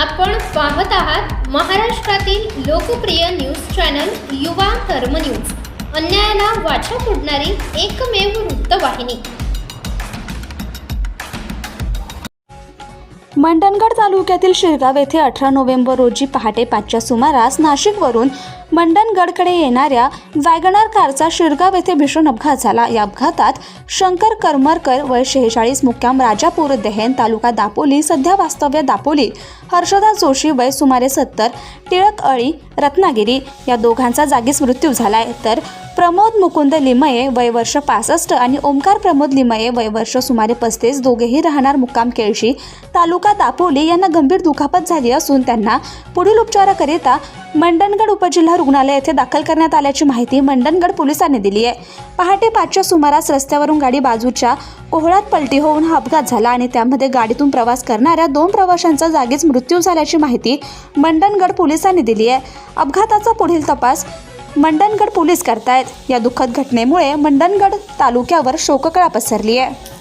आपण पाहत आहात महाराष्ट्रातील लोकप्रिय न्यूज चॅनल युवा कर्मन्यूज अन्यायाला वाचा फोडणारी एकमेव वृत्तवाहिनी. मंडणगड तालुक्यातील शिरगाव येथे अठरा नोव्हेंबर रोजी पहाटे पाचच्या सुमारास नाशिकवरून मंडणगडकडे येणाऱ्या वॅगनर कारचा शिरगाव येथे भीषण अपघात झाला. या अपघातात शंकर करमरकर वय शेहेचाळीस मुक्काम राजापूर देहेन तालुका दापोली सध्या वास्तव्य दापोली हर्षदा जोशी वय सुमारे सत्तर टिळक अळी रत्नागिरी या दोघांचा जागीच मृत्यू झाला आहे तर प्रमोद मुकुंद लिमये वय वर्ष पासष्ट आणि ओमकार प्रमोद लिमये वय वर्ष सुमारे पस्तीस दोघेही राहणार मुक्काम केळशी तालुका दापोली यांना गंभीर दुखापत झाली असून त्यांना पुढील उपचाराकरिता मंडणगड उपजिल्हा रुग्णालय येथे दाखल करण्यात आल्याची माहिती मंडणगड पोलिसांनी दिली आहे. पहाटे पाचच्या सुमारास रस्त्यावरून गाडी बाजूच्या कोहळात पलटी होऊन हा अपघात झाला आणि त्यामध्ये गाडीतून प्रवास करणाऱ्या दोन प्रवाशांचा जागीच मृत्यू झाल्याची माहिती मंडणगड पोलिसांनी दिली आहे. अपघाताचा पुढील तपास मंडणगड पोलीस करतायत. या दुःखद घटनेमुळे मंडणगड तालुक्यावर शोककळा पसरली आहे